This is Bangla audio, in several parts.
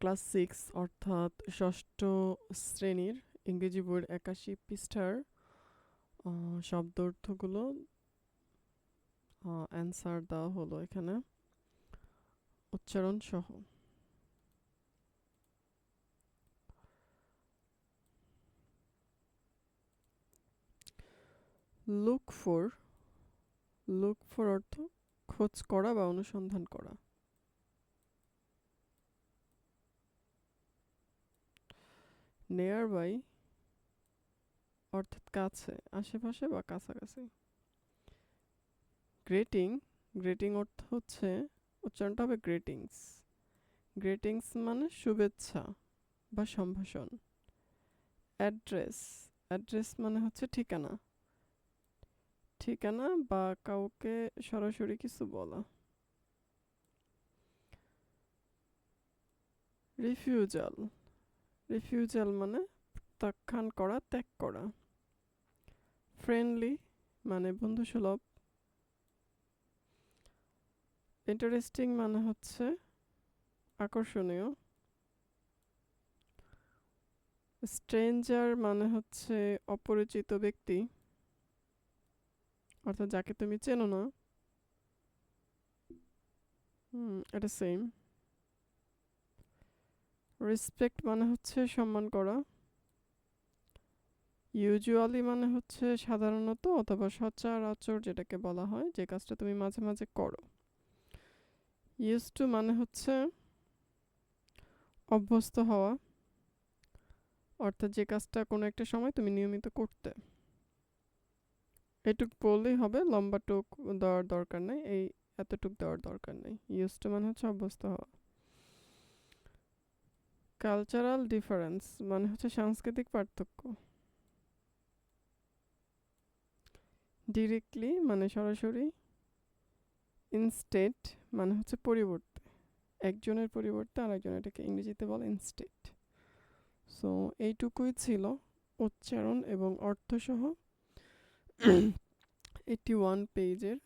ক্লাস সিক্স অর্থাৎ ষষ্ঠ শ্রেণির ইংরেজি বইয়ের একাশি পৃষ্ঠার আহ, শব্দার্থগুলো অ্যান্সার দেওয়া হলো এখানে। উচ্চারণ সহ লুক ফর লুক ফর অর্থ খোঁজ করা বা অনুসন্ধান করা। নেয়ার অর্থাৎ কাছে, আশেপাশে বা কাছাকাছি। গ্রেটিং গ্রেটিং অর্থ হচ্ছে, উচ্চারণটা হবে গ্রেটিংস। গ্রেটিংস মানে শুভেচ্ছা বা সম্ভাষণ। অ্যাড্রেস অ্যাড্রেস মানে হচ্ছে ঠিকানা। ঠিকানা বা কাউকে সরাসরি কিছু বলা। রিফিউজাল রিফিউজাল মানে প্রত্যাখ্যান করা, ত্যাগ করা। ফ্রেন্ডলি মানে বন্ধুসুলভ। ইন্টারেস্টিং মানে হচ্ছে আকর্ষণীয়। স্ট্রেঞ্জার মানে হচ্ছে অপরিচিত ব্যক্তি। অর্থাৎ যাকে তুমি চেনো না। এটা সেম রেসপেক্ট মানে হচ্ছে সম্মান করা। ইউজুয়ালি মানে হচ্ছে সাধারণত অথবা সচরাচর যেটাকে বলা হয় যে কাজটা তুমি মাঝে মাঝে করো। ইউজ টু মানে হচ্ছে অভ্যস্ত হওয়া। অর্থাৎ যে কাজটা কোনো একটা সময় তুমি নিয়মিত করতে। এটুক বললেই হবে লম্বা টুক দেওয়ার দরকার নেই, এই এতটুক দেওয়ার দরকার নেই। ইউজ টু মানে হচ্ছে অভ্যস্ত হওয়া। কালচারাল ডিফারেন্স মানে হচ্ছে সাংস্কৃতিক পার্থক্য। ডিরেক্টলি মানে সরাসরি ইনস্টেট মানে হচ্ছে পরিবর্তে। একজনের পরিবর্তে আরেকজন, এটাকে ইংরেজিতে বলে ইনস্টেট সো এইটুকুই ছিল উচ্চারণ এবং অর্থসহ এইটি ওয়ান পেজের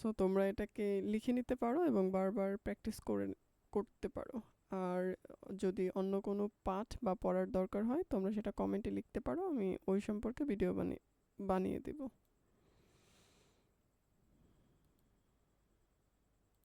সো তোমরা এটাকে লিখে নিতে পারো এবং বারবার প্র্যাকটিস করে, করতে পারো। আর যদি অন্য কোনো পাঠ বা পড়ার দরকার হয়, তোমরা সেটা কমেন্টে লিখতে পারো, আমি ওই সম্পর্কে ভিডিও বানিয়ে বানিয়ে দেবো।